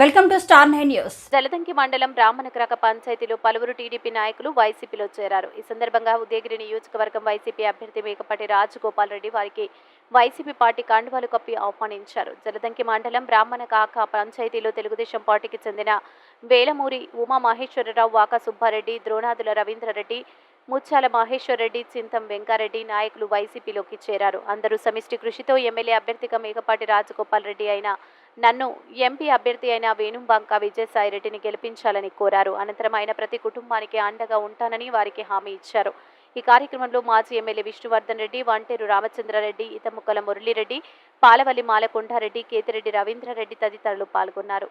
Welcome to star nine news. Jaladanki మండలం రామనగరక పంచాయతీలో పలువురు టీడీపీ నాయకులు వైసీపీలో చేరారు. ఈ సందర్భంగా ఉదయగిరి నియోజకవర్గం వైసీపీ అభ్యర్థి మేకపాటి రాజగోపాల్ రెడ్డి వారికి వైసీపీ పార్టీ కండువాలు కప్పి ఆహ్వానించారు. జలదంకి మండలం బ్రాహ్మణ కాక పంచాయతీలో తెలుగుదేశం పార్టీకి చెందిన వేలమూరి ఉమా మహేశ్వరరావు వాకా సుబ్బారెడ్డి ద్రోణాదుల రవీంద్రరెడ్డి ముచ్చాల మహేశ్వరరెడ్డి చింతం వెంకారెడ్డి నాయకులు వైసీపీలోకి చేరారు. అందరూ సమిష్టి కృషితో ఎమ్మెల్యే అభ్యర్థిగా మేకపాటి రాజగోపాల్ రెడ్డి అయిన నన్ను ఎంపీ అభ్యర్థి అయిన వేణుంబంక విజయసాయిరెడ్డిని గెలిపించాలని కోరారు అనంతరం ఆయన ప్రతి కుటుంబానికి అండగా ఉంటానని వారికి హామీ ఇచ్చారు ఈ కార్యక్రమంలో మాజీ ఎమ్మెల్యే విష్ణువర్ధన్ రెడ్డి వంటేరు రామచంద్రారెడ్డి ఇతముక్కల మురళీరెడ్డి పాలవల్లి మాలకొండారెడ్డి కేతిరెడ్డి రవీంద్రారెడ్డి తదితరులు పాల్గొన్నారు